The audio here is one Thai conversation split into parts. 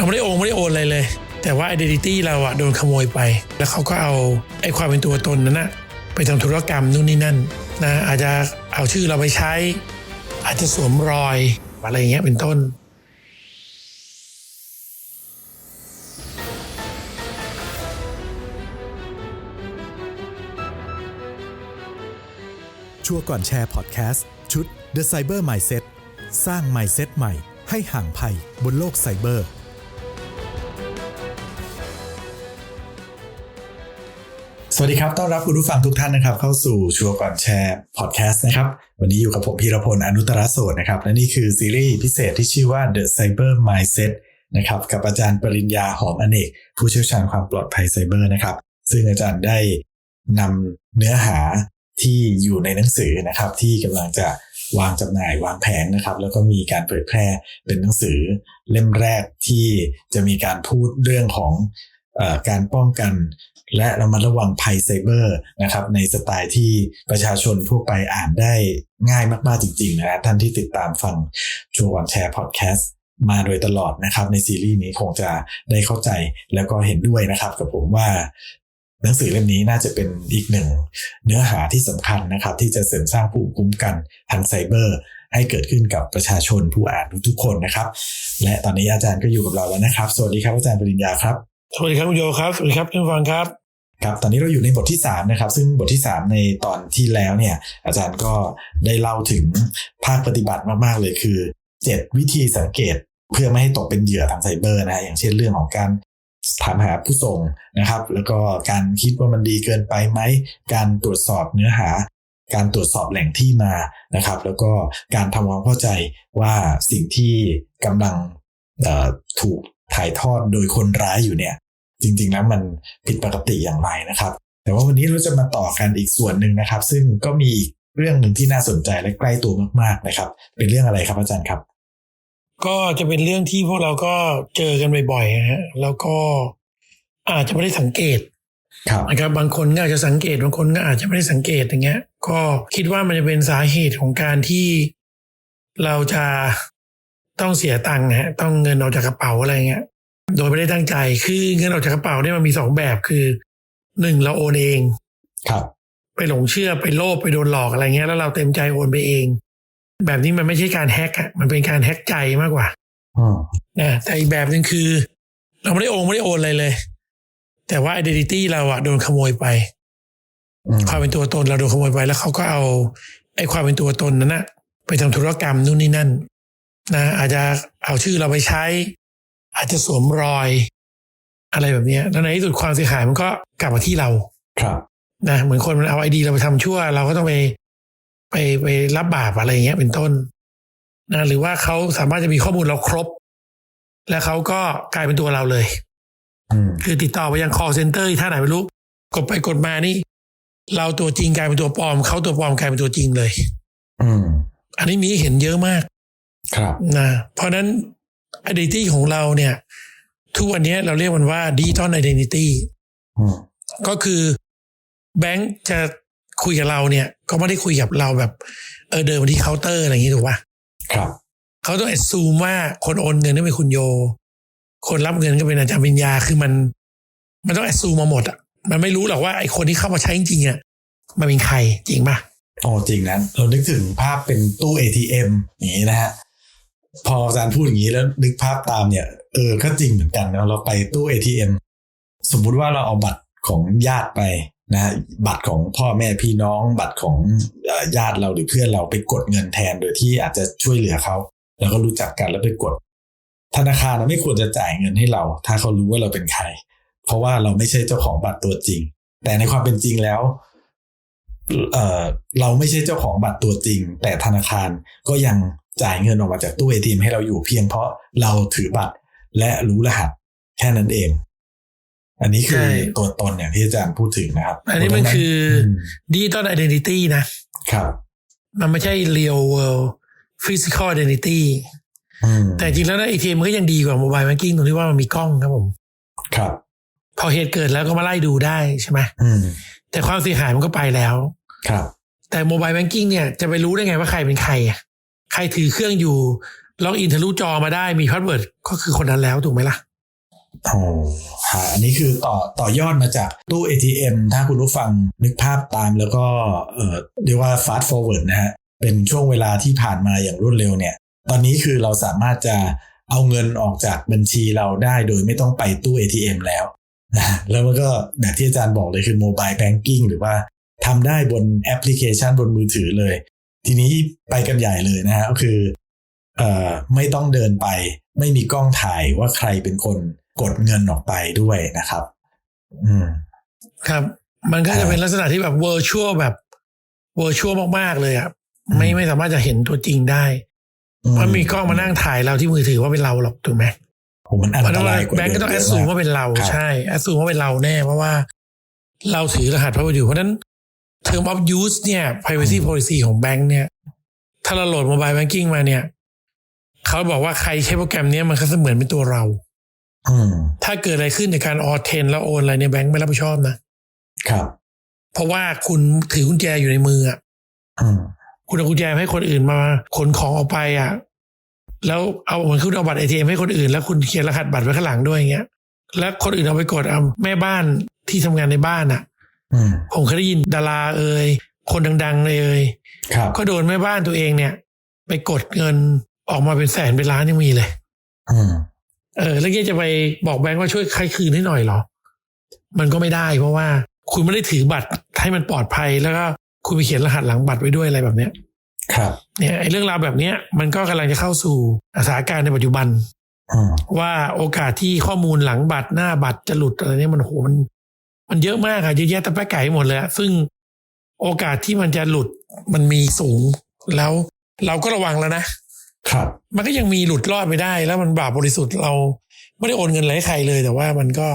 เราไม่ได้โอนไม่ได้โอนอะไรเลย แต่ว่า identity เราอะโดนขโมยไป แล้วเขาก็เอาไอ้ความเป็นตัวตนนั้นนะไปทำธุรกรรมนู่นนี่นั่นนะอาจจะเอาชื่อเราไปใช้ อาจจะสวมรอยอะไรอย่างเงี้ยเป็นต้นชัวก่อนแชร์พอดแคสต์ชุด The Cyber Mindset สร้าง Mindset ใหม่ให้ห่างภัยบนโลกไซเบอร์ วัสดีครับ ต้อนรับคุณผู้ฟังทุกท่านนะครับ เข้าสู่ชัวร์ก่อนแชร์พอดแคสต์นะครับ วันนี้อยู่กับผมพีรพล อนุตตรโสดนะครับ และนี่คือซีรีส์พิเศษที่ชื่อว่า The Cyber Mindset นะครับ กับอาจารย์ปริญญาหอมอเนก ผู้เชี่ยวชาญความปลอดภัยไซเบอร์นะครับ ซึ่งอาจารย์ได้นำเนื้อหาที่อยู่ในหนังสือนะครับที่กำลังจะวางจำหน่ายวางแผนนะครับ แล้วก็มีการเผยแพร่เป็นหนังสือเล่มแรกที่จะมีการพูดเรื่องของอการป้องกัน และระมัดระวังภัยไซเบอร์นะครับในสไตล์ที่ประชาชนทั่วไปอ่านได้ง่ายมากๆจริง ๆ นะท่านที่ติดตามฟังชัวร์วันแชร์พอดแคสต์มาโดยตลอดนะครับ ในซีรีส์นี้คงจะได้เข้าใจแล้วก็เห็นด้วยนะครับกับผมว่าหนังสือเล่มนี้น่าจะเป็นอีกหนึ่งเนื้อหาที่สำคัญนะครับ ที่จะเสริมสร้างภูมิคุ้มกันทางไซเบอร์ ให้เกิดขึ้นกับประชาชนผู้อ่านทุกๆคนนะครับ และตอนนี้อาจารย์ก็อยู่กับเราแล้วนะครับ สวัสดีครับอาจารย์ปริญญาครับ สวัสดีครับคุณโยครับ สวัสดีครับท่านฟังครับครับตอนนี้เราอยู่ในบทที่ 3 นะครับ ซึ่งบทที่ 3 ในตอนที่แล้วเนี่ย อาจารย์ก็ได้เล่าถึงภาคปฏิบัติมาก ๆ เลยคือ 7 วิธีสังเกตเพื่อไม่ให้ตกเป็นเหยื่อทางไซเบอร์นะอย่างเช่นเรื่องของการถามหาผู้ส่งนะครับ แล้วก็การคิดว่ามันดีเกินไปไหม การตรวจสอบเนื้อหา การตรวจสอบแหล่งที่มานะครับ แล้วก็การทำความเข้าใจว่าสิ่งที่กำลังถูก ถ่ายทอดโดยคนร้ายอยู่เนี่ย จริงๆแล้วมันผิดปกติอย่างไรนะครับ แต่ว่าวันนี้เราจะมาต่อกันอีกส่วนหนึ่งนะครับ ซึ่งก็มีอีกเรื่องหนึ่งที่น่าสนใจและใกล้ตัวมากๆนะครับ เป็นเรื่องอะไรครับอาจารย์ครับ ก็จะเป็นเรื่องที่พวกเราก็เจอกันบ่อยๆนะฮะแล้วก็อาจจะไม่ได้สังเกตครับนะครับบางคนก็อาจจะสังเกตบางคนก็อาจจะไม่ได้สังเกตอย่างเงี้ย ก็คิดว่ามันจะเป็นสาเหตุของการที่เราจะ ต้องเสียตังค์นะฮะต้องเงินออกจากกระเป๋าอะไรเงี้ย โดยไม่ได้ตั้งใจคือเงินออกจากกระเป๋าเนี่ยมันมีสองแบบคือหนึ่งเราโอนเองครับ ไปหลงเชื่อไปโลภไปโดนหลอกอะไรเงี้ย แล้วเราเต็มใจโอนไปเอง แบบนี้มันไม่ใช่การแฮกอะมันเป็นการแฮกใจมากกว่าอืมนะแต่อีกแบบหนึ่งคือ เราไม่ได้โอนไม่ได้โอนอะไรเลย แต่ว่า identity เราอะโดนขโมยไปอืมความเป็นตัวตนเราโดนขโมยไปแล้วเขาก็เอาไอ้ความเป็นตัวตนนั้นนะไปทำธุรกรรมนู่นนี่นั่น นะอาจจะเอาชื่อเราไปใช้ อาจจะสวมรอย อะไรแบบเนี้ยแล้วในที่สุดความเสียหายมันก็กลับมาที่เราครับนะเหมือนคนมันเอาไอดีเราไปทำชั่ว เราก็ต้องไปไปไปรับบาปอะไรอย่างเงี้ยเป็นต้นนะหรือว่าเขาสามารถจะมีข้อมูลเราครบ แล้วเขาก็กลายเป็นตัวเราเลยอืมคือติดต่อไปยัง call center ท่าไหนไม่รู้ กดไปกดมานี่ เราตัวจริงกลายเป็นตัวปลอมเขาตัวปลอมกลายเป็นตัวจริงเลย อืม อันนี้มีให้เห็นเยอะมาก ครับนะเพราะฉะนั้น identity ของเราเนี่ย ทุกวันนี้เราเรียกมันว่า digital identity อืมก็คือแบงค์จะคุยกับเราเนี่ย ก็ไม่ได้คุยกับเราแบบ เออเดินมาที่เคาน์เตอร์อะไรอย่างนี้ถูกป่ะครับเขาต้องแอดซูมว่าคนโอนเงินนี่เป็นคุณโย คนรับเงินก็เป็นอาจารย์ปริญญาคือมัน มันต้องแอดซูมมาหมดอะมันไม่รู้หรอกว่าไอ้คนที่เข้ามาใช้จริงๆอะมันเป็นใครจริงป่ะโอ้จริงนะเรานึกถึงภาพเป็นตู้ ATM อย่างนี้นะฮะ พออาจารย์พูดอย่างนี้แล้วนึกภาพตามเนี่ย เออก็จริงเหมือนกันนะเราไปตู้ ATM สมมุติว่าเราเอาบัตรของญาติไปนะบัตรของพ่อแม่พี่น้องบัตรของญาติเราหรือเพื่อนเราไปกดเงินแทนโดยที่อาจจะช่วยเหลือเขา แล้วก็รู้จักกันแล้วไปกด ธนาคารไม่ควรจะจ่ายเงินให้เรา ถ้าเขารู้ว่าเราเป็นใคร เพราะว่าเราไม่ใช่เจ้าของบัตรตัวจริง แต่ในความเป็นจริงแล้วเเราไม่ใช่เจ้าของบัตรตัวจริง แต่ธนาคารก็ยัง จ่ายเงินออกมาจากตู้เอทีให้เราอยู่เพียงเพราะเราถือบัตรและรู้รหัสแค่นั้นเอง อันนี้คือใช่ตัวตนอย่างที่อาจารย์พูดถึงนะครับ อันนี้มันคือม digital identity นะครับ มันไม่ใช่ real world physical identity อืมแต่จริงแล้วนะ ATM มันก็ยังดีกว่า mobile banking ตรงที่ว่ามันมีกล้องครับผม ครับ พอเหตุเกิดแล้วก็มาไล่ดูได้ใช่ไหมอืมแต่ความเสียหายมันก็ไปแล้ว ครับ แต่โมบายแบงกิ้งเนี่ยจะไปรู้ได้ไงว่าใครเป็นใครอะ ใครถือเครื่องอยู่ล็อกอินทะลุจอมาได้มีพาสเวิร์ดก็คือคนนั้นแล้วถูกไหมล่ะโอ้ฮะอันนี้คือต่อต่อยอดมาจากตู้ ATM ถ้าคุณผู้ฟังนึกภาพตามแล้วก็เอ่อเรียกว่า fast forward นะฮะเป็นช่วงเวลาที่ผ่านมาอย่างรวดเร็วเนี่ย ตอนนี้คือเราสามารถจะเอาเงินออกจากบัญชีเราได้โดยไม่ต้องไปตู้ ATM แล้วนะแล้วมันก็แบบที่อาจารย์บอกเลยคือ mobile banking หรือว่าทำได้บนแอปพลิเคชันบนมือถือเลย ทีนี้ไปกันใหญ่เลยนะฮะก็คือเอ่อไม่ต้องเดินไป ไม่มีกล้องถ่ายว่าใครเป็นคนกดเงินออกไปด้วยนะครับ อืม ครับ มันก็จะเป็นลักษณะที่แบบเวอร์ชวลแบบเวอร์ชวลมากๆเลยอะไม่ไม่สามารถจะเห็นตัวจริงได้เพราะมีกล้องมานั่งถ่ายเราที่มือถือว่าเป็นเราหรอกถูกไหมผมมันอันเพราะตนั้นรายกว่าแบงก์ก็ต้องแอเดิดมซูมเยะว่าเป็นเราครับใช่แอดซูมว่าเป็นเราแน่เพราะว่า เราถือรหัสพาสเวิร์ดอยู่เพราะฉะนั้น term of use เนี่ย privacy policy ของแบงก์เนี่ย ถ้าเราโหลด mobile banking มาเนี่ย เขาบอกว่าใครใช้โปรแกรมเนี้ยมันก็เสมือนเป็นตัวเราอืมถ้าเกิดอะไรขึ้นในการออเทนแล้วโอนอะไรเนี่ยแบงก์ไม่รับผิดชอบนะครับ เพราะว่าคุณถือกุญแจอยู่ในมืออะอืมคุณเอากุญแจให้คนอื่นมาขนของออกไปอะ แล้วเอาเหมือนคุณเอาบัตรเอทีเอ็มให้คนอื่น แล้วคุณเขียนรหัสบัตรไว้ข้างหลังด้วยอย่างเงี้ย แล้วคนอื่นเอาไปกดเอาแม่บ้านที่ทำงานในบ้านอะอืม ผมเคยได้ยินดาราเอ่ยคนดังๆเลยเอ่ยครับก็โดนแม่บ้านตัวเองเนี่ย ไปกดเงินออกมาเป็นแสนเป็นล้านยังมีเลยอืมเออ แล้วยังจะไปบอกแบงค์ว่าช่วยใครคืนให้หน่อยเหรอ มันก็ไม่ได้เพราะว่าคุณไม่ได้ถือบัตรให้มันปลอดภัยแล้วก็คุณไปเขียนรหัสหลังบัตรไว้ด้วยอะไรแบบเนี้ย ครับ เนี่ยไอ้เรื่องราวแบบเนี้ย มันก็กำลังจะเข้าสู่สถานการณ์ในปัจจุบันอืมว่าโอกาสที่ข้อมูลหลังบัตรหน้าบัตรจะหลุดอะไรเนี่ยมันโหมัน มันเยอะมากอะเยอะแยะแต่แป๊ะไก่หมดเลยอะซึ่งโอกาสที่มันจะหลุดมันมีสูง แล้วเราก็ระวังแล้วนะครับ มันก็ยังมีหลุดรอดไปได้ แล้วมันบาปบริสุทธิ์เราไม่ได้โอนเงินอะไรให้ใครเลย แต่ว่ามันก็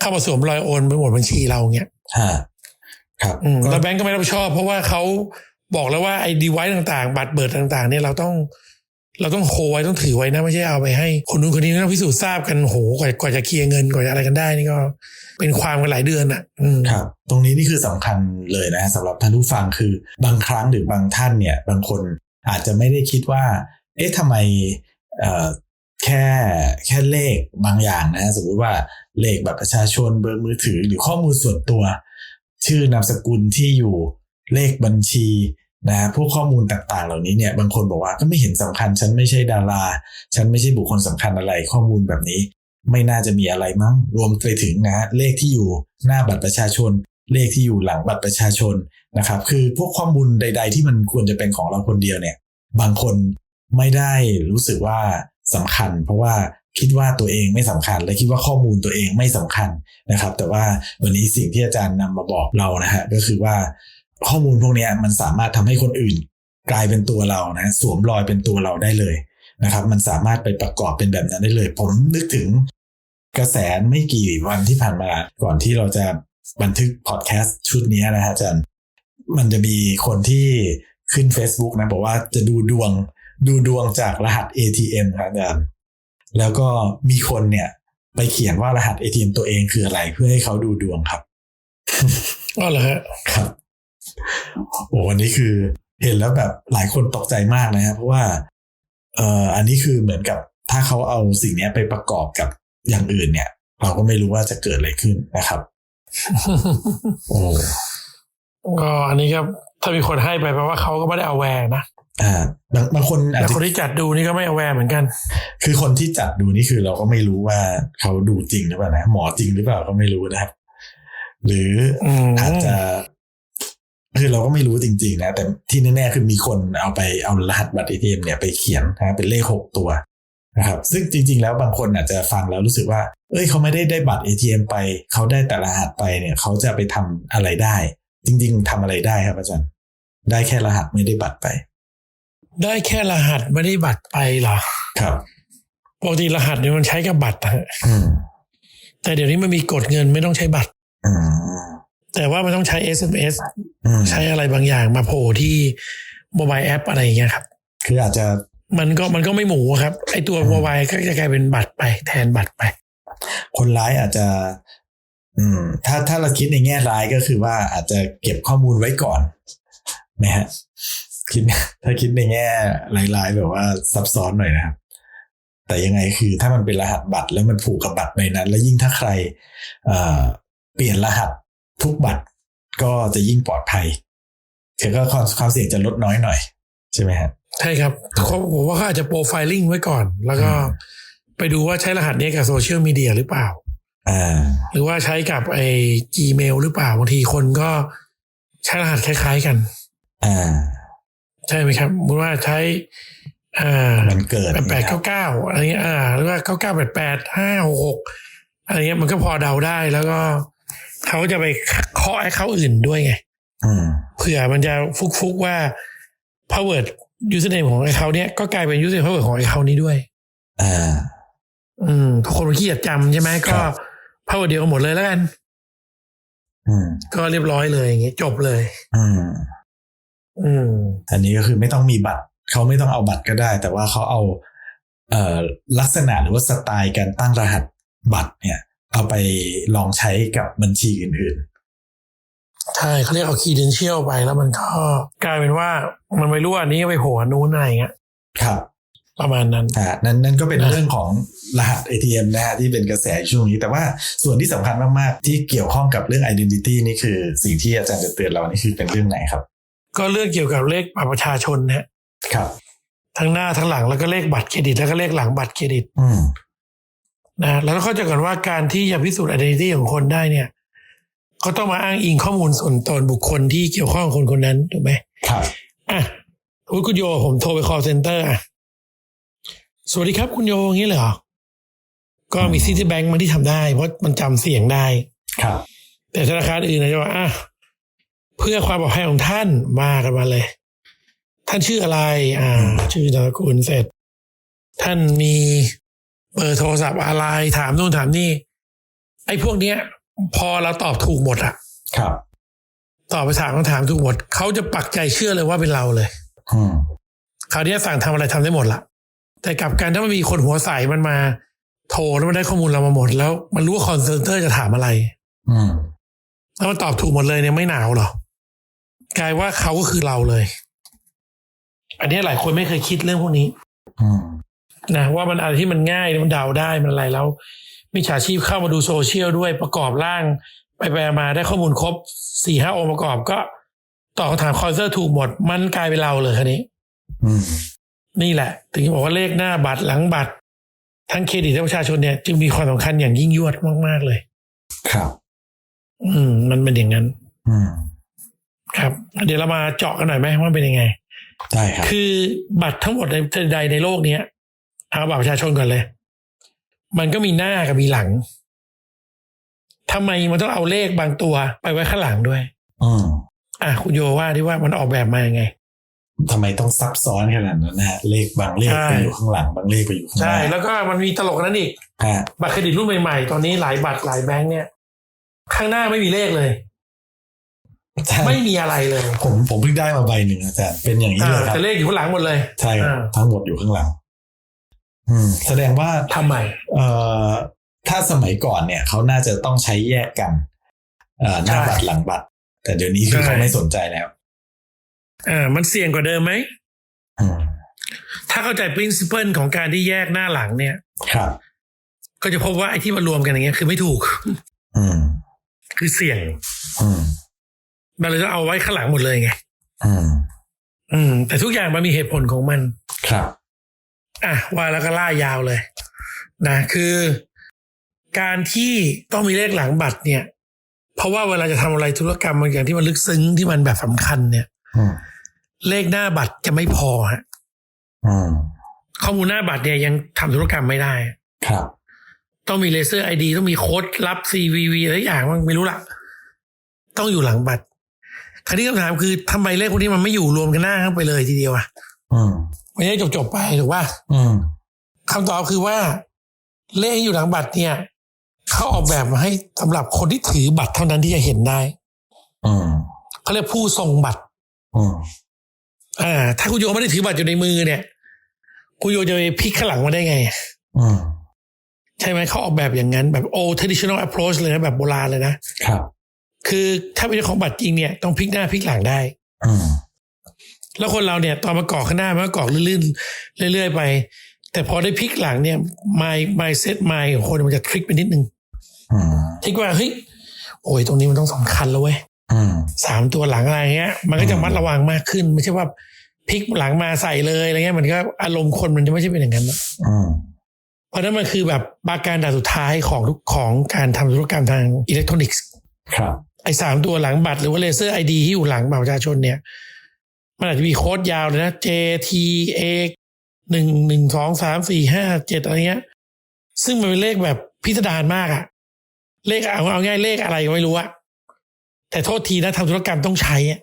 เข้ามาสวมรอยโอนไปหมดบัญชีเราเงี้ยฮะครับอืมก็แล้วแบงก์ก็ไม่รับผิดชอบ เพราะว่าเขาบอกแล้วว่าไอ้ดีไวซ์ต่างๆ บัตรเบิดต่าง ๆ เนี่ยเราต้อง เราต้องโคไว้ต้องถือไว้นะ ไม่ใช่เอาไปให้คนนู้นคนนี้ต้องพิสูจน์ทราบกันโหกว่ากว่าจะเคลียร์เงินกว่าจะอะไรกันได้นี่ก็ เป็นความกันหลายเดือนอะครับ ตรงนี้นี่คือสำคัญเลยนะสำหรับท่านผู้ฟังคือบางครั้งหรือบางท่านเนี่ย บางคนอาจจะไม่ได้คิดว่า เอ๊ะทำไมเอ่อแค่แค่เลขบางอย่างนะ สมมติว่าเลขแบัตรประชาชนเบอร์มือถือ หรือข้อมูลส่วนตัว ชื่อนามสกุลที่อยู่เลขบัญชีนะพวกข้อมูลต่างๆ เหล่านี้เนี่ยบางคนบอกว่าก็ไม่เห็นสำคัญ ฉันไม่ใช่ดารา ฉันไม่ใช่บุคคลสำคัญอะไรข้อมูลแบบนี้ ไม่น่าจะมีอะไรมั้ง รวมไปถึงนะฮะเลขที่อยู่หน้าบัตรประชาชน เลขที่อยู่หลังบัตรประชาชนนะครับ คือพวกข้อมูลใด ๆ ที่มันควรจะเป็นของเราคนเดียวเนี่ย บางคนไม่ได้รู้สึกว่าสำคัญ เพราะว่าคิดว่าตัวเองไม่สำคัญ และคิดว่าข้อมูลตัวเองไม่สำคัญนะครับ แต่ว่าวันนี้สิ่งที่อาจารย์นำมาบอกเรานะฮะก็คือว่าข้อมูลพวกนี้มันสามารถทำให้คนอื่น กลายเป็นตัวเรานะสวมรอยเป็นตัวเราได้เลยนะครับ มันสามารถไปประกอบเป็นแบบนั้นได้เลย ผมนึกถึง กระแสไม่กี่วันที่ผ่านมาก่อนที่เราจะบันทึกพอดแคสต์ชุดนี้นะฮะอาจารย์ มันจะมีคนที่ขึ้น Facebook นะ บอกว่าจะดูดวงดูดวงจากรหัส ATM ครับอาจารย์ แล้วก็มีคนเนี่ย ไปเขียนว่ารหัส ATM ตัวเองคืออะไรเพื่อให้เขาดูดวงครับก็เหรอฮะครับโอ้วันนี้คือเห็นแล้วแบบหลายคนตกใจมากนะครับเพราะว่า เอ่ออันนี้คือเหมือนกับถ้าเขาเอาสิ่งเนี้ยไปประกอบกับ อย่างอื่นเนี่ย เราก็ไม่รู้ว่าจะเกิดอะไรขึ้นนะครับโอ้ก็อันนี้ก็ถ้ามีคนให้ไปแปลว่าเขาก็ไม่ได้เอาแวร์นะอ่าบางบางคนอาจแต่จะคนที่จัดดูนี่ก็ไม่เอาแวร์เหมือนกัน คือคนที่จัดดูนี่คือเราก็ไม่รู้ว่าเขาดูจริงหรือเปล่านะหมอจริงหรือเปล่าก็ไม่รู้นะครับ หรืออืมอาจจะคือเราก็ไม่รู้จริง ๆ นะ แต่ที่แน่ๆคือมีคนเอาไปเอารหัสบัตรเอทีเอ็มเนี่ยไปเขียนนะเป็นเลขหกตัว นะครับซึ่งจริง ๆ แล้วบางคนอาจจะฟังแล้วรู้สึกว่า เอ้ยเขาไม่ได้ได้บัตร ATM ไป เขาได้แต่รหัสไปเนี่ย เขาจะไปทำอะไรได้ จริง ๆทำอะไรได้ครับอาจารย์ ได้แค่รหัสไม่ได้บัตรไป ได้แค่รหัสไม่ได้บัตรไปเหรอครับปกติรหัสเนี่ยมันใช้กับบัตรนะฮะอืมแต่เดี๋ยวนี้มันมีกดเงินไม่ต้องใช้บัตรอืมแต่ว่ามันต้องใช้ SMS อืมใช้อะไรบางอย่างมาโผล่ที่โมบายแอปอะไรอย่างเงี้ยครับ คืออาจจะ มันก็มันก็ไม่หมูอะครับ ไอตัวโมบายก็จะกลายเป็นบัตรไป แทนบัตรไป คนร้ายอาจจะ อืม ถ้าถ้าเราคิดในแง่ร้ายก็คือว่าอาจจะเก็บข้อมูลไว้ก่อนนะฮะคิดถ้าคิดในแง่ร้ายๆแบบว่าซับซ้อนหน่อยนะครับ แต่ยังไงคือถ้ามันเป็นรหัสบัตรแล้วมันผูกกับบัตรใบนั้น แล้วยิ่งถ้าใครเอ่อเปลี่ยนรหัสทุกบัตรก็จะยิ่งปลอดภัยคือก็ความความเสี่ยงจะลดน้อยหน่อย ใช่ไหมฮะ ใช่ครับเขาผมว่าเขาอาจจะโปรไฟลิ่งไว้ก่อน แล้วก็อืมไปดูว่าใช้รหัสนี้กับโซเชียลมีเดียหรือเปล่าอ่าหรือว่าใช้กับไอ้ Gmail หรือเปล่าบางทีคนก็ใช้รหัสคล้าย ๆกันอ่าใช่ไหมครับสมมติว่าใช้อ่ามันเกิดแปดแปดเก้าเก้าอะไรเงี้ยอ่าหรือว่าเก้าเก้าแปดแปดห้าหกอะไรเงี้ยมันก็พอเดาได้แล้วก็เขาจะไปเคาะไอ้เขาอื่นด้วยไงอืมเผื่อมันจะฟุกๆว่า password username ของไอ้เขาเนี้ยก็กลายเป็น username password ของไอ้เขานี้ด้วยอ่าอืมทุกคนมันขี้เกียจจำใช่ไหมครัก็บ password เดียวกันหมดเลยแล้วกันอืมก็เรียบร้อยเลยอย่างเงี้ยจบเลย อืม อืม อันนี้ก็คือไม่ต้องมีบัตร เขาไม่ต้องเอาบัตรก็ได้ แต่ว่าเขาเอา เอ่อลักษณะหรือว่าสไตล์การตั้งรหัสบัตรเนี่ย เอาไปลองใช้กับบัญชีอื่น ใช่เขาเรียกเอา credential ไปแล้วมันก็กลายเป็นว่ามันไม่รู้ว่าอันนี้ไปโผล่อันนู้นอะไรเงี้ยๆครับ ประมาณนั้นอ่านั่นนั่นก็เป็นนะเรื่องของรหัส ATM นะฮะที่เป็นกระแสช่วงนี้ แต่ว่าส่วนที่สำคัญมากๆ ที่เกี่ยวข้องกับเรื่อง identity นี่คือสิ่งที่อาจารย์จะเตือนเรานี่คือเป็นเรื่องไหนครับ ก็เรื่องเกี่ยวกับเลขบัตรประชาชนนะฮะครับ ทั้งหน้าทั้งหลังแล้วก็เลขบัตรเครดิต แล้วก็เลขหลังบัตรเครดิต อืมนะแล้วก็เข้าใจก่อนว่าการที่จะพิสูจน์ identity ของคนได้เนี่ย ก็ต้องมาอ้างอิงข้อมูลส่วนตนบุคคลที่เกี่ยวข้องกับคนคนนั้นถูกไหมครับอะอุ๊ยคุณโยผมโทรไป call center อะสวัสดีครับคุณโยอย่างนี้เลยเหรอ ก็มีซิตี้แบงก์มาที่ทำได้ เพราะมันจำเสียงได้ ครับ แต่ธนาคารอื่นนะจะว่าอะเพื่อความปลอดภัยของท่านมากันมาเลย ท่านชื่ออะไร อ่า ชื่อนามสกุลเสร็จ ท่านมีเบอร์โทรศัพท์อะไรถามนู่นถามนี่ ไอ้พวกเนี้ย พอเราตอบถูกหมดอะครับตอบไปถามคำถามถูกหมดเขาจะปักใจเชื่อเลยว่าเป็นเราเลยอืมคราวนี้สั่งทำอะไรทำได้หมดละแต่กลับการถ้ามันมีคนหัวใสมันมา โทรแล้วมันได้ข้อมูลเรามาหมด แล้วมันรู้ว่าคอนเซนเตอร์จะถามอะไร อืมแล้วมันตอบถูกหมดเลยเนี่ยไม่หนาวหรอกลายว่าเขาก็คือเราเลย อันนี้หลายคนไม่เคยคิดเรื่องพวกนี้อืมนะว่ามันอะไรที่มันง่ายมันเดาได้มันอะไรแล้ว มิจฉาชีพเข้ามาดูโซเชียลด้วยประกอบร่าง ไปไปมาได้ข้อมูลครบสี่ห้าองค์ประกอบก็ตอบคำถามคอนเซอร์ถูกหมด มันกลายเป็นเราเลยคันนี้อืมนี่แหละ ถึงบอกว่าเลขหน้าบัตรหลังบัตร ทั้งเครดิตและประชาชนเนี่ยจึงมีความสำคัญอย่างยิ่งยวดมาก ๆ เลย ครับ อืม มันเป็นอย่างนั้น อืมครับ เดี๋ยวเรามาเจาะกันหน่อยไหมว่าเป็นยังไงได้ครับ คือบัตรทั้งหมดในใดในโลกเนี้ยเอาบัตรประชาชนก่อนเลย มันก็มีหน้ากับมีหลังทำไมมันต้องเอาเลขบางตัวไปไว้ข้างหลังด้วยอืมอะคุณโยว่าที่ว่ามันออกแบบมายังไงทำไมต้องซับซ้อนขนาดนั้นนะฮะเลขบางเลขใช่ไปอยู่ข้างหลังบางเลขไปอยู่ข้างหใช่น้าแล้วก็มันมีตลกกว่านั้นอีกฮะบัตรเครดิตรุ่นใหม่ๆ ตอนนี้หลายบัตรหลายแบงค์เนี่ย ข้างหน้าไม่มีเลขเลยใช่ไม่มีอะไรเลย ผมผมเพิ่งได้มาใบหนึ่งอาจารย์เป็นอย่างนี้อ่าเลยครับแต่เลขอยู่ข้างหลังหมดเลย ใช่ครับอ่าทั้งหมดอยู่ข้างหลังอืม แสดงว่าทำไมเอ่อถ้าสมัยก่อนเนี่ยเขาน่าจะต้องใช้แยกกัน เอ่อหน้าใช่บัตรหลังบัตร แต่เดี๋ยวนี้คือใช่เขาไม่สนใจแล้วอ่ามันเสี่ยงกว่าเดิมไหมอืมถ้าเข้าใจ principle ของการที่แยกหน้าหลังเนี่ย ครับ ก็จะพบว่าไอ้ที่มารวมกันอย่างเงี้ยคือไม่ถูก อืม คือเสี่ยง อืมมันเลยต้องเอาไว้ข้างหลังหมดเลยไง อืม อืม แต่ทุกอย่างมันมีเหตุผลของมัน ครับ อะว่าแล้วก็ล่ายาวเลยนะคือ การที่ต้องมีเลขหลังบัตรเนี่ย เพราะว่าเวลาจะทำอะไรธุรกรรมบางอย่างที่มันลึกซึ้งที่มันแบบสำคัญเนี่ยอืมเลขหน้าบัตรจะไม่พอฮะอืมข้อมูลหน้าบัตรเนี่ยยังทำธุรกรรมไม่ได้ ครับ ต้องมีเลเซอร์ไอดีต้องมีโค้ดลับ CVV อะไรอย่างมันไม่รู้ละต้องอยู่หลังบัตรคราวนี้คำถามคือทำไมเลขพวกนี้มันไม่อยู่รวมกันหน้าเข้าไปเลยทีเดียวอะอื มไม่ได้จบจบๆไปถูกป่ะอืมคำตอบคือว่า เลขที่อยู่หลังบัตรเนี่ยเขาออกแบบมาให้สำหรับคนที่ถือบัตรเท่านั้นที่จะเห็นได้อืมเขาเรียกผู้ทรงบัตรอืมอ่า ถ้าคุณโยไม่ได้ถือบัตรอยู่ในมือเนี่ยคุณโยจะไปพลิกข้างหลังมาได้ไงอืมใช่ไหมเขาออกแบบอย่างนั้นแบบ old traditional approach เลยนะแบบโบราณเลยนะครับ คือถ้าเป็นเจ้าของบัตรจริงเนี่ยต้องพลิกหน้าพลิกหลังได้ อืม แล้วคนเราเนี่ยตอนมากรอกข้างหน้ามันก็กรอกลื่นๆเรื่อย ๆ ไป แต่พอได้พลิกหลังเนี่ย my my set my ของคนมันจะทริคไปนิดนึงอืมทริคว่าเฮ้ยโอ้ยตรงนี้มันต้องสำคัญแล้วเว้ยอืมสามตัวหลังอะไรเงี้ย มันก็จะอืมมัดระวังมากขึ้น ไม่ใช่ว่าพลิกหลังมาใส่เลยอะไรเงี้ยมันก็อารมณ์คนมันจะไม่ใช่เป็นอย่างนั้นนะอืมเพราะนั้นมันคือแบบปราการด่านสุดท้ายของทุกของการทำธุรกรรมทางอิเล็กทรอนิกส์ ครับ ไอ้สามตัวหลังบัตรหรือว่าเลเซอร์ไอดีที่อยู่หลังบัตรประชาชนเนี่ย มันอาจจะมีโค้ดยาวเลยนะ JTA หนึ่งหนึ่งสองสามสี่ห้าเจ็ดอะไรเงี้ย ซึ่งมันเป็นเลขแบบพิสดารมากอะเลขเอาเอาง่ายเลขอะไรก็ไม่รู้อะแต่โทษทีนะทำธุรกรรมต้องใช้อะ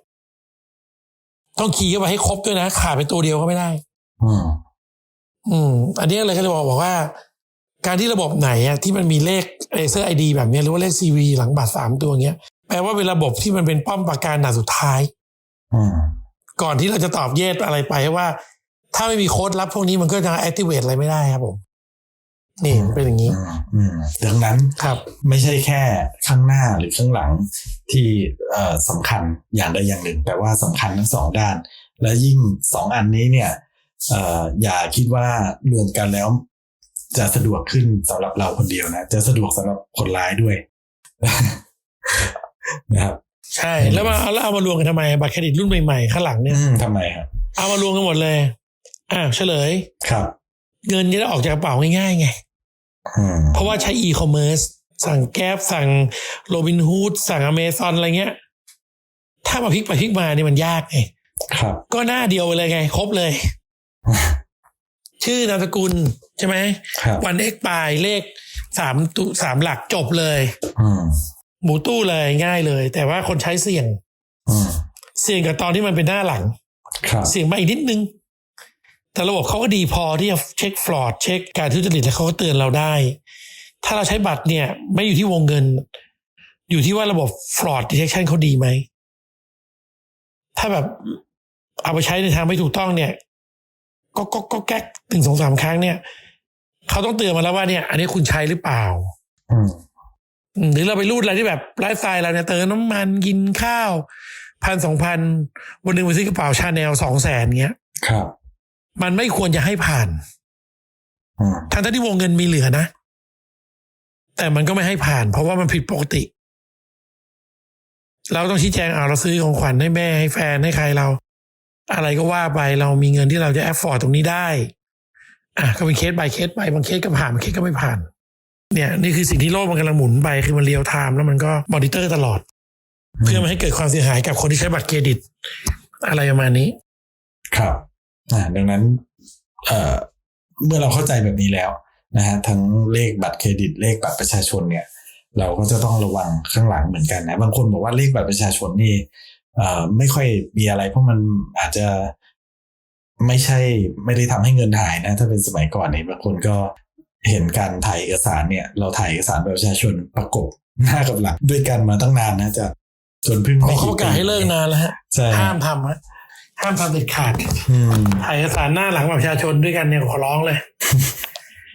ต้องคีย์เข้าไปให้ครบด้วยนะ ขาดไปตัวเดียวก็ไม่ได้ อืมอืม อันนี้เลยก็จะบอกบอกว่า การที่ระบบไหนอะที่มันมีเลขเลเซอร์ไอดีแบบเนี้ยหรือว่าเลขซีวีหลังบัตรสามตัวเงี้ยแปลว่าเป็นระบบที่มันเป็นป้อมปราการด่านสุดท้าย อืม ก่อนที่เราจะตอบเยสอะไรไปว่า ถ้าไม่มีโค้ดลับพวกนี้มันก็จะ activate อะไรไม่ได้ครับผมนี่มันเป็นอย่างนี้อืมอืมดังนั้นครับไม่ใช่แค่ข้างหน้าหรือข้างหลังที่เอ่อสำคัญอย่างใดอย่างหนึ่ง แต่ว่าสำคัญทั้งสองด้าน และยิ่งสองอันนี้เนี่ยเอ่ออย่าคิดว่ารวมกันแล้ว จะสะดวกขึ้นสำหรับเราคนเดียวนะ จะสะดวกสำหรับคนร้ายด้วยนะครับ ใช่ แล้วมาเอาแล้วเอามารวมกันทำไมบัตรเครดิตรุ่นใหม่ๆข้างหลังเนี่ย อืมทำไมครับ เอามารวมกันหมดเลย อ่าเฉลย ครับ เงินจะได้ออกจากกระเป๋าง่ายๆไง อืมเพราะว่าใช้ e-commerce สั่งแก๊บสั่งโรบินฮูดสั่งอเมซอนอะไรเงี้ย ถ้ามาพลิกไปพลิกมาเนี่ยมันยากไง ครับ ก็หน้าเดียวไปเลยไง ครบเลย ชื่อนามสกุลใช่ไหม ครับ วันเอ็กปลายเลขสามตุสามหลักจบเลย อืม หมูตู้เลยง่ายเลย แต่ว่าคนใช้เสี่ยงอืมเสี่ยงกับตอนที่มันเป็นหน้าหลังครับเสี่ยงมาอีกนิดนึง แต่ระบบเขาก็ดีพอที่จะเช็คฟลอดเช็คการทุจริตแล้วเขาก็เตือนเราได้ ถ้าเราใช้บัตรเนี่ย ไม่อยู่ที่วงเงิน อยู่ที่ว่าระบบ fraud detection เขาดีไหม ถ้าแบบเอาไปใช้ในทางไม่ถูกต้องเนี่ย ก็ก็ก็แก๊กหนึ่งสองสามครั้งเนี่ยเขาต้องเตือนมาแล้วว่าเนี่ย อันนี้คุณใช้หรือเปล่าอืมอืม หรือเราไปรูดอะไรที่แบบไลฟ์สไตล์เราเนี่ยเติมน้ำมันกินข้าวพันสองพันวันหนึ่งไปซื้อกระเป๋าชาแนลสองแสนเงี้ย ครับ มันไม่ควรจะให้ผ่านอืมทั้งๆที่วงเงินมีเหลือนะ แต่มันก็ไม่ให้ผ่าน เพราะว่ามันผิดปกติ เราต้องชี้แจงเอาเราซื้อของขวัญให้แม่ให้แฟนให้ใครเรา อะไรก็ว่าไปเรามีเงินที่เราจะแอฟฟอร์ตตรงนี้ได้ อะก็เป็นเคส by เคสไปบางเคสก็ผ่านบางเคสก็ไม่ผ่าน เนี่ยนี่คือสิ่งที่โลกมันกำลังหมุนไปคือมันเรียลไทม์แล้วมันก็มอนิเตอร์ตลอด เพื่อไม่ให้เกิดความเสียหายกับคนที่ใช้บัตรเครดิต อะไรประมาณนี้ ครับดังนั้นเอ่อเมื่อเราเข้าใจแบบนี้แล้วนะฮะทั้งเลขบัตรเครดิต เลขบัตรประชาชนเนี่ย เราก็จะต้องระวังข้างหลังเหมือนกันนะบางคนบอกว่าเลขบัตรประชาชนนี่เอ่อไม่ค่อยมีอะไร เพราะมันอาจจะไม่ใช่ไม่ได้ทำให้เงินหายนะ ถ้าเป็นสมัยก่อนเนี่ยบางคนก็ เห็นการถ่ายเอกสารเนี่ย เราถ่ายเอกสารบัตรประชาชนประกบหน้ากับหลังด้วยกันมาตั้งนานนะจะจนเพิ่งขอไม่เขาประกาศให้เลิกนานแล้วฮะใช่ห้ามทำฮะห้ามทำเด็ดขาดอืมถ่ายเอกสารหน้าหลังบัตรประชาชนด้วยกันเนี่ยขอร้องเลย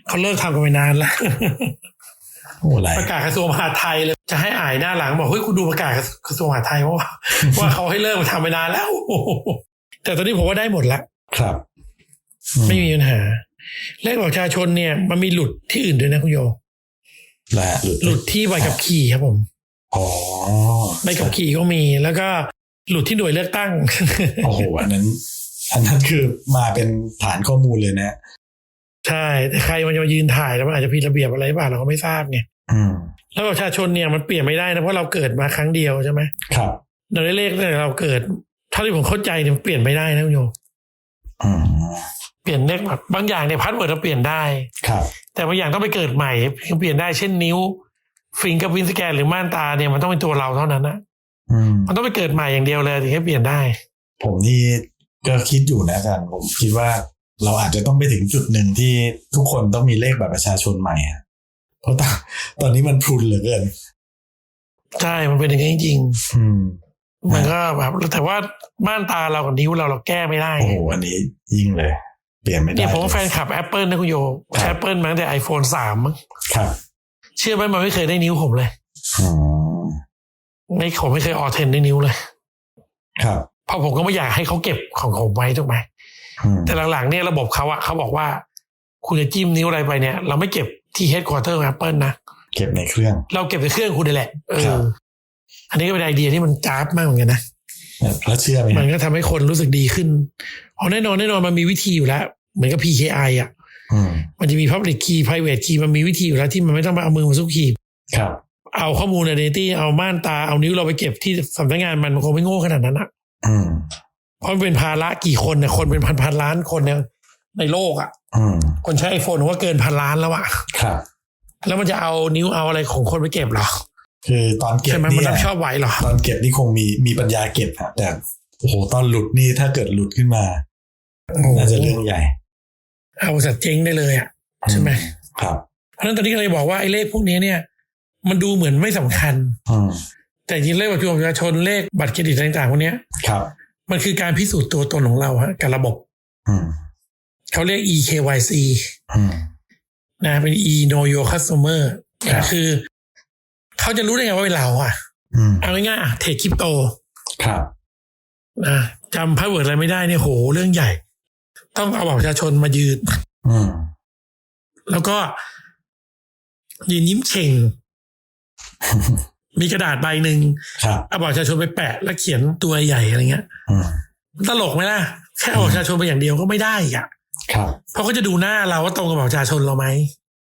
เขาเลิกทำกันไปนานแล้วโอ้ไรประกาศกระทรวงมหาดไทยเลย จะให้อ่ายหน้าหลังบอกเฮ้ยคุณดูประกาศกระทรวงมหาดไทยว่า ว่าเขาให้เลิกมาทำไปนานแล้วแต่ตอนนี้ผมว่าได้หมดละครับ ไม่มีปัญหา เลขบัตรประชาชนเนี่ยมันมีหลุดที่อื่นด้วยนะคุณโยและหลุดหลุดที่ใบขับขี่ครับผมอ๋อใบขับขี่ก็มี แล้วก็หลุดที่หน่วยเลือกตั้งโอ้โหอันนั้นอันนั้นคือมาเป็นฐานข้อมูลเลยนะใช่แต่ใครมันจะมายืนถ่ายแล้วมันอาจจะผิดระเบียบอะไรหรือเปล่าเราก็ไม่ทราบไงอืมแล้วประชาชนเนี่ยมันเปลี่ยนไม่ได้นะเพราะเราเกิดมาครั้งเดียวใช่ไหมครับเราได้เลขตั้งแต่เราเกิดเท่าที่ผมเข้าใจเนี่ยมันเปลี่ยนไม่ได้นะคุณโยอืม เปลี่ยนเลขแบบบางอย่างเนี่ยพาสเวิร์ดเราเปลี่ยนได้ครับ แต่บางอย่างต้องไปเกิดใหม่ยังเปลี่ยนได้เช่นนิ้วฟิงกับวินสแกนหรือม่านตาเนี่ยมันต้องเป็นตัวเราเท่านั้นนะอืมมันต้องไปเกิดใหม่อย่างเดียวเลยถึงจะเปลี่ยนได้ ผมนี่ก็คิดอยู่นะอาจารย์ผมคิดว่าเราอาจจะต้องไปถึงจุดหนึ่งที่ทุกคนต้องมีเลขบัตรประชาชนใหม่อะเพราะตอนตอนนี้มันพรุนเหลือเกินใช่มันเป็นอย่างนี้จริงอืมๆมันก็แบบแต่ว่าม่านตาเรากับนิ้วเราเราแก้ไม่ได้โอ้โหอันนี้ยิ่งเลย เปลี่ยนไม่ได้เนี่ยผมว่าแฟนคลับ Apple นะคุณโยครับแอปเปิลมาตั้งแต่ iPhone สามมั้งครับ เชื่อไหมมันไม่เคยได้นิ้วผมเลยอืมไม่ผมไม่เคยออเทนได้นิ้วเลย ครับเพราะผมก็ไม่อยากให้เขาเก็บของผมไว้ถูกไหมอืมแต่หลังๆเนี่ยระบบเขาอะเขาบอกว่า คุณจะจิ้มนิ้วอะไรไปเนี่ย เราไม่เก็บที่ headquarter ของ Apple นะเก็บในเครื่อง เราเก็บในเครื่องคุณนี่แหละเอครัอบอันนี้ก็เป็นไอเดียที่มันจ้าบมากเหมือนกันนะ แล้วเชื่อไหมคมัรับนก็ทำให้คนรู้สึกดีขึ้นอ๋อแน่นอนแน่นอนมันมีวิธีอยู่แล้ว เหมือนกับ PKI อะอืมมันจะมี Public Key Private Key มันมีวิธีอยู่แล้วที่มันไม่ต้องไปเอามือมาซุกขีบครับเอาข้อมูล identity เอาม่านตาเอานิ้วเราไปเก็บที่สำนักงานมันมันคงไม่โง่ขนาดนั้นอะอืมเพราะมันเป็นภาระกี่คนเนี่ยคนเป็นพันพันๆล้านคนเนี่ยในโลกอะอืมคนใช้ไอโฟนผมว่าเกินพันล้านแล้วอะครับแล้วมันจะเอานิ้วเอาอะไรของคนไปเก็บเหรอ คือตอนเก็บใช่ไหมมันเนี่รับยชอบไหวเหรอตอนเก็บนี่คงมีมีปัญญาเก็บฮะแต่โอ้โหตอนหลุดนี่ถ้าเกิดหลุดขึ้นมาน่าจะเรื่องใหญ่ เอาบริษัทเจ๊งได้เลยอะใช่ไหมครับ เพราะฉะนั้นตอนนี้ก็เลยบอกว่าไอ้เลขพวกนี้เนี่ย มันดูเหมือนไม่สำคัญอืมแต่จริงๆเลขบัตรประชาชนเลขบัตรเครดิตต่างๆพวกเนี้ยครับ มันคือการพิสูจน์ตัวตนของเราฮะกับระบบอืมเขาเรียก eKYC อืมนะเป็น e know your customer ครับคือ เขาจะรู้ได้ไงว่าเป็นเราอะอืมเอาง่ายๆอะเทรดคริปโต ครับนะจำพาสเวิร์ดอะไรไม่ได้เนี่ยโหเรื่องใหญ่ ต้องเอาบัตรประชาชนมายืนอืมแล้วก็ยืนยิ้มเข่ง มีกระดาษใบหนึ่งครับเอาบัตรประชาชนไปแปะ แล้วเขียนตัวใหญ่อะไรเงี้ยอืมตลกไหมล่ะ แค่เอาบัตรประชาชนไปอย่างเดียวก็ไม่ได้อะครับเพราะเขาจะดูหน้าเราว่าตรงกับบัตรประชาชนเราไหม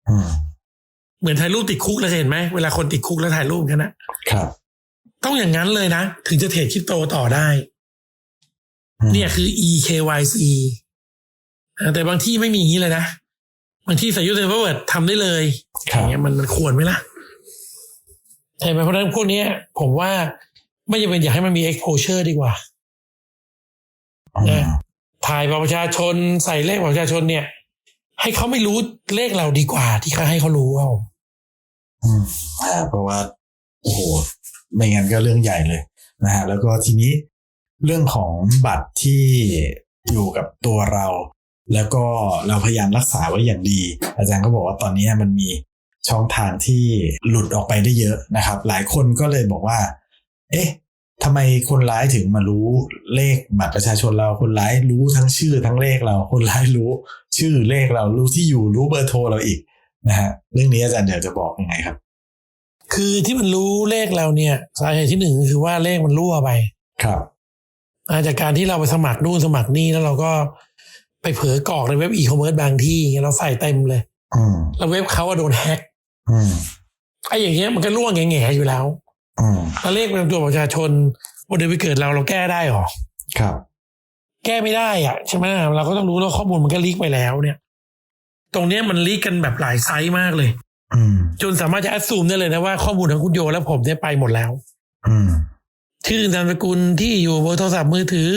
อืม เหมือนถ่ายรูปติดคุกแล้วเห็นไหมเวลาคนติดคุกแล้วถ่ายรูปกันนะครับ ต้องอย่างนั้นเลยนะ ถึงจะเทรดคริปโตต่อได้อืมเนี่ยคือ eKYC อ่าแต่บางที่ไม่มีอย่างนี้เลยนะ บางที่ใส่ยูเซอร์เวิร์ดทำได้เลยครัอบย่างเงี้ยมันมันควรไหมล่ะใช่ไหมเพราะฉะนั้นพวกเนี้ยผมว่าไม่จำเป็นอยากให้มันมี exposure ดีกว่าอืมถ่ายบัตรประชาชนใส่เลขบัตรประชาชนเนี่ย ให้เขาไม่รู้เลขเราดีกว่า ที่เขาให้เขารู้เอาอืมอ่า เพราะว่าโอ้โหไม่งั้นก็เรื่องใหญ่เลยนะฮะแล้วก็ทีนี้เรื่องของบัตรที่อยู่กับตัวเรา แล้วก็เราพยายามรักษาไว้อย่างดี อาจารย์ก็บอกว่าตอนนี้มันมีช่องทางที่หลุดออกไปได้เยอะนะครับ หลายคนก็เลยบอกว่า เอ๊ะทำไมคนร้ายถึงมารู้เลขบัตรประชาชนเราคนร้ายรู้ทั้งชื่อทั้งเลขเรา คนร้ายรู้ ชื่อเลขเรารู้ที่อยู่รู้เบอร์โทรเราอีก นะฮะเรื่องนี้อาจารย์เดี๋ยวจะบอกยังไงครับ คือที่มันรู้เลขเราเนี่ยสาเหตุที่หนึ่งคือว่าเลขมันรั่วไปครับอาจากการที่เราไปสมัครนู่นสมัครนี่แล้วเราก็ไปเผลอกรอกในเว็บอีคอมเมิร์ซบางที่เราใส่เต็มเลยอืมแล้วเว็บเขาอะโดนแฮ็กอืมไอ้อย่างเงี้ยมันก็ร่วงแง่ๆอยู่แล้วอืมแล้วเลขประจำตัวประชาชนวันเดือนปีเกิดเราเราแก้ได้หรอครับ แก้ไม่ได้อะใช่ไหมเราก็ต้องรู้แล้วข้อมูลมันก็ลีกไปแล้วเนี่ย ตรงเนี้ยมันลีกกันแบบหลายไซส์มากเลยอืมจนสามารถจะแอดซูมได้เลยนะว่าข้อมูลของคุณโยและผมเนี่ยไปหมดแล้วอืมชื่อนามสกุลที่อยู่เบอร์โทรศัพท์มือถือ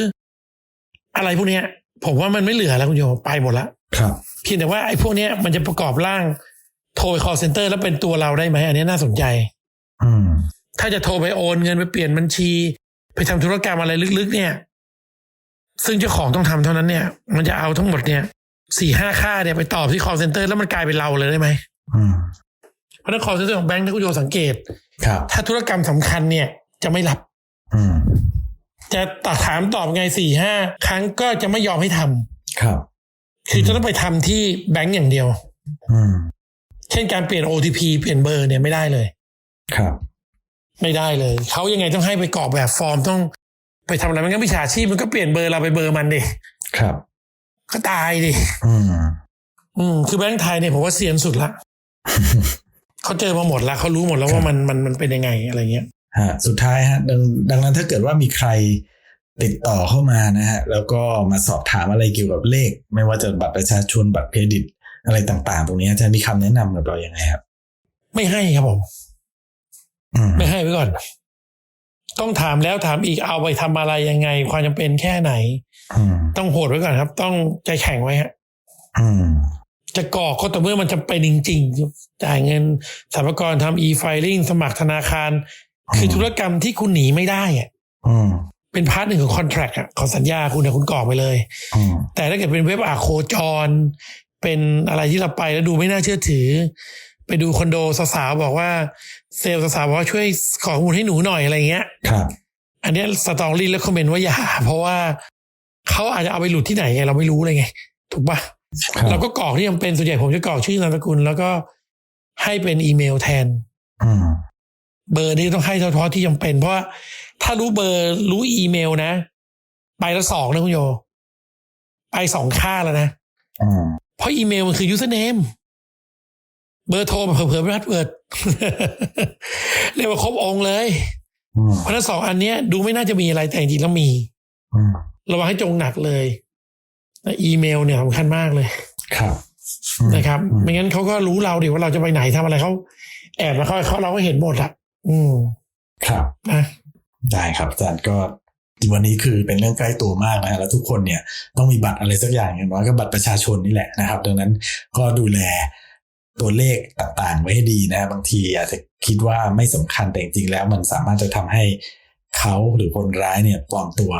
อะไรพวกเนี้ย ผมว่ามันไม่เหลือแล้วคุณโยไปหมดแล้วครับเพียงแต่ว่าไอ้พวกเนี้ยมันจะประกอบร่างโทรไป call center แล้วเป็นตัวเราได้ไหมอันนี้น่าสนใจอืมถ้าจะโทรไปโอนเงินไปเปลี่ยนบัญชี ไปทำธุรกรรมอะไรลึกๆ เนี่ย ซึ่งเจ้าของต้องทำเท่านั้นเนี่ย มันจะเอาทั้งหมดเนี่ย สี่ห้าค่าเนี่ยไปตอบที่ call center แล้วมันกลายเป็นเราเลยได้ไหมอืมเพราะฉะนั้น call center ของแบงค์ถ้าคุณโยสังเกตครับ ถ้าธุรกรรมสำคัญเนี่ยจะไม่รับอืมจะถามตอบไงสี่ห้าครั้งก็จะไม่ยอมให้ทำครับ คือจะต้องไปทำที่แบงก์อย่างเดียว อืมเช่นการเปลี่ยน OTP เปลี่ยนเบอร์เนี่ยไม่ได้เลย ครับ ไม่ได้เลย เขายังไงต้องให้ไปกรอกแบบฟอร์มต้องไปทำอะไรมันก็มิจฉาชีพมันก็เปลี่ยนเบอร์เราไปเบอร์มันดิครับ ก็ตายดิ อืม อืม คือแบงก์ไทยเนี่ยผมว่าเซียนสุดละเขาเจอมาหมดแล้วเขารู้หมดแล้วครัว่าบมันมันมันเป็นยังไงอะไรเงี้ยฮะสุดท้ายฮะดังดังนั้นถ้าเกิดว่ามีใครติดต่อเข้ามานะฮะ แล้วก็มาสอบถามอะไรเกี่ยวกับเลข ไม่ว่าจะบัตรประชาชนบัตรเครดิต อะไรต่างๆ ตรงนี้อาจารย์มีคำแนะนำกับเราอย่างไงครับ ไม่ให้ครับผมอืมไม่ให้ไว้ก่อน ต้องถามแล้วถามอีกเอาไปทำอะไรยังไง ความจำเป็นแค่ไหนอืมต้องโหดไว้ก่อนครับ ต้องใจแข็งไว้ฮะอืมจะกรอกก็ต่อเมื่อมันจำเป็นจริงๆจ่ายเงินสรรพากรทำ e-filing สมัครธนาคาร คือธุรกรรมที่คุณหนีไม่ได้อะอืมเป็นพาร์ทหนึ่งของคอนแท c t อะของสัญญาคุณเนี่ยคุณกรอกไปเลยอืมแต่ถ้าเกิดเป็นเว็บอาโคจร เป็นอะไรที่เราไปแล้วดูไม่น่าเชื่อถือ ไปดูคอนโดสาวๆบอกว่า เซลล์สาวๆบอกว่าช่วยขอข้อมูลให้หนูหน่อยอะไรเงี้ยครับอันเนี้สตอรี่แล้วคอมเมนต์ว่าอย่า เพราะว่าเขาอาจจะเอาไปหลุดที่ไหนไงเราไม่รู้เลยไง ถูกปะครับเราก็กรอกที่จำเป็นส่วนใหญ่ผมจะกรอกชื่อนามสกุล แล้วก็ให้เป็นอีเมลแทนอืมเบอร์นี้ต้องให้เฉพาะที่จำเป็น เพราะว่าถ้ารู้เบอร์รู้อีเมลนะไปละสองนะคุณโย ไปสองค่าแล้วนะอืมเพราะอีเมลมันคือ username เบอร์โทรเผื่อๆไม่รัดเวิร์ดเรียกว่าครบองค์เลยอืมเพราะฉะนั้นสองอันเนี้ย ดูไม่น่าจะมีอะไรแต่จริงๆแล้วมีอืมระวังให้จงหนักเลยและอีเมลเนี่ยสำคัญมากเลย ครับอืมนะครับอืมไม่งั้นเขาก็รู้เราดิว่าเราจะไปไหนทำอะไรเขาแอบมาเขาเขาเราก็เห็นหมดอะอืม ครับนะได้ครับอาจารย์ก็วันนี้คือเป็นเรื่องใกล้ตัวมากนะฮะแล้วทุกคนเนี่ยต้องมีบัตรอะไรสักอย่างอย่างน้อยก็บัตรประชาชนนี่แหละนะครับ ดังนั้นก็ดูแล ตัวเลขต่างๆ ไว้ให้ดีนะบางทีอาจจะคิดว่าไม่สำคัญแต่จริงๆแล้ว มันสามารถจะทำให้เขาหรือคนร้ายเนี่ยปลอมตัว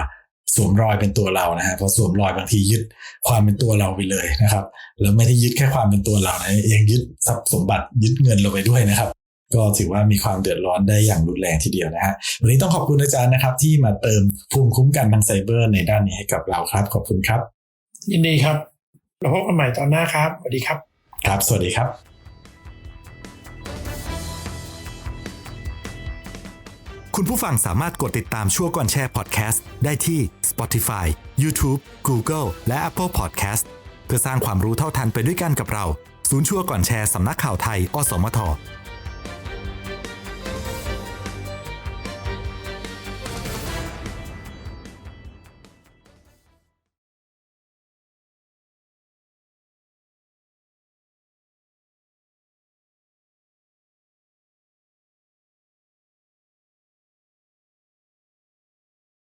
สวมรอยเป็นตัวเรานะฮะพราะสวมรอยบางทียึดความเป็นตัวเราไปเลยนะครับ แล้วไม่ได้ยึดแค่ความเป็นตัวเรานะยังยึดทรัพย์สมบัติยึดเงินเราไปด้วยนะครับ ก็ถือว่ามีความเดือดร้อนได้อย่างรุนแรงทีเดียวนะฮะวันนี้ต้องขอบคุณอาจารย์นะครับ ที่มาเติมภูมิคุ้มกันทางไซเบอร์ในด้านนี้ให้กับเราครับ ขอบคุณครับ ยินดีครับเราพบกันใหม่ตอนหน้าครับสวัสดีครับ ครับ สวัสดีครับคุณผู้ฟังสามารถกดติดตามชั่วก่อนแชร์พอดแคสต์ได้ที่ Spotify, YouTube, Google และ Apple Podcast เพื่อสร้างความรู้เท่าทันไปด้วยกันกับเรา ศูนย์ชั่วก่อนแชร์สำนักข่าวไทย อสมท